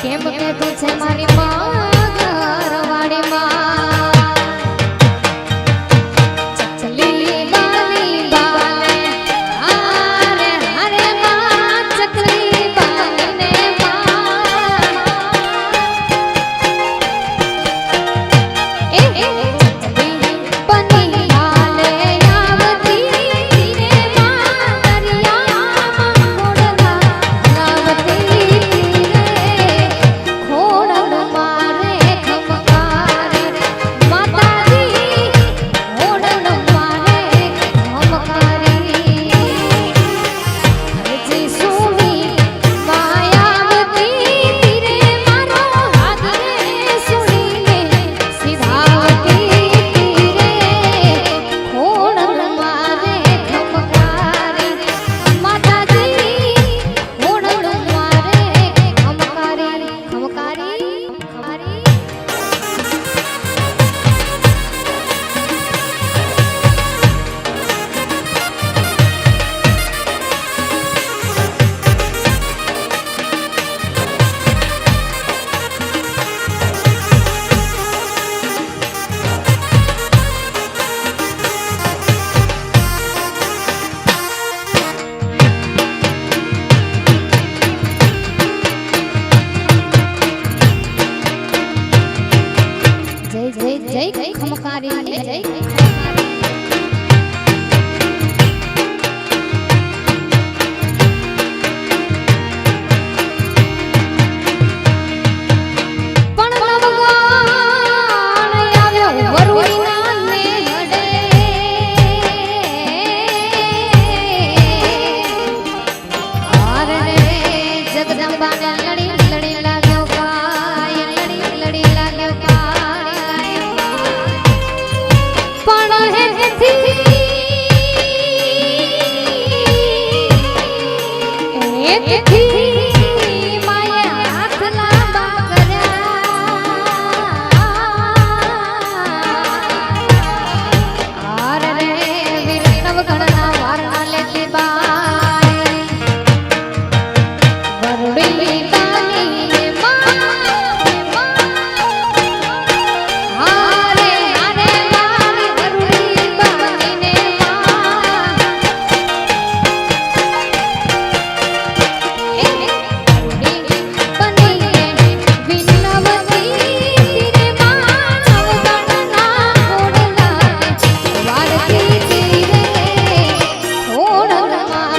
કેમ કે તું છે મારી પાગર વાડી માં જય જય જય ખમકારી જય હેથી আমার